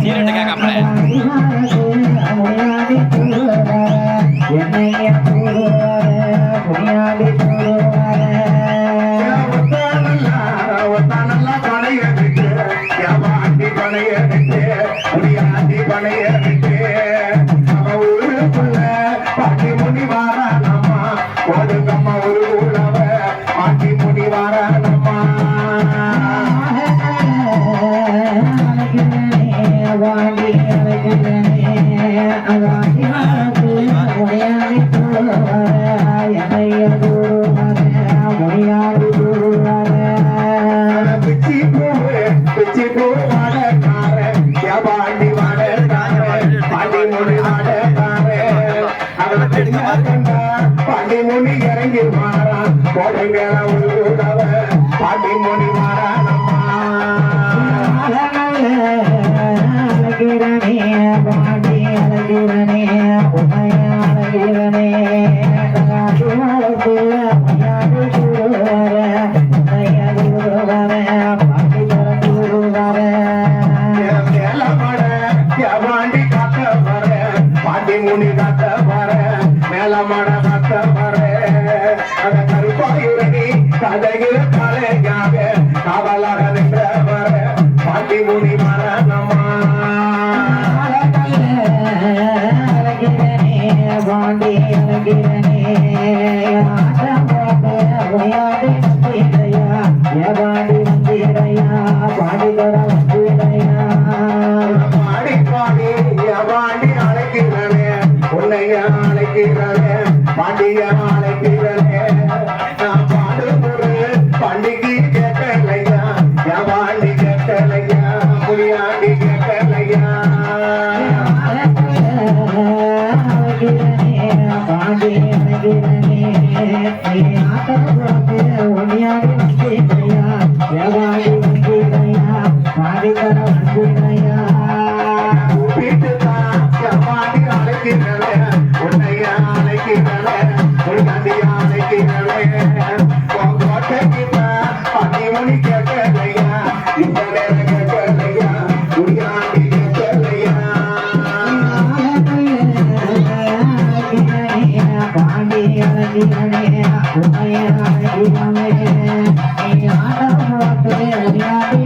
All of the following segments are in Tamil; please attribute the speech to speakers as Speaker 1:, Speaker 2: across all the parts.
Speaker 1: சீரட்டு கேட்காமலே
Speaker 2: ஒரு ஊழவ மாட்டி முடி வாரானம்மா முனி இறங்கி மாறா போடுங்க. மாறானம்மா மேலமட பாண்டி காத்த முனி காத்த வர மேலமட காத்த வர அத கருப்பாயுரணி கதையில் கலையாக காவலாக நின்ற வர பாண்டி முனி மரணம் பாடி
Speaker 1: Yeah.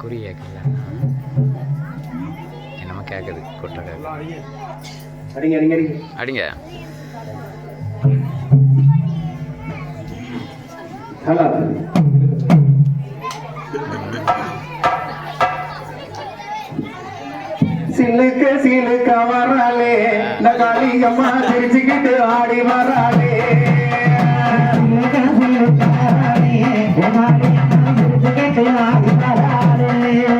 Speaker 1: குறி கேட்கல என்னமோ கேட்குது கொட்டை கேட்குது
Speaker 2: அடிங்க. அடிங்க அடிங்க
Speaker 1: அடிங்க
Speaker 2: ஹலோ சிலுக்கு சிலுக்க வரலே இந்த காளியம்மா சிரிச்சுக்கிட்டு ஆடி
Speaker 3: வராடி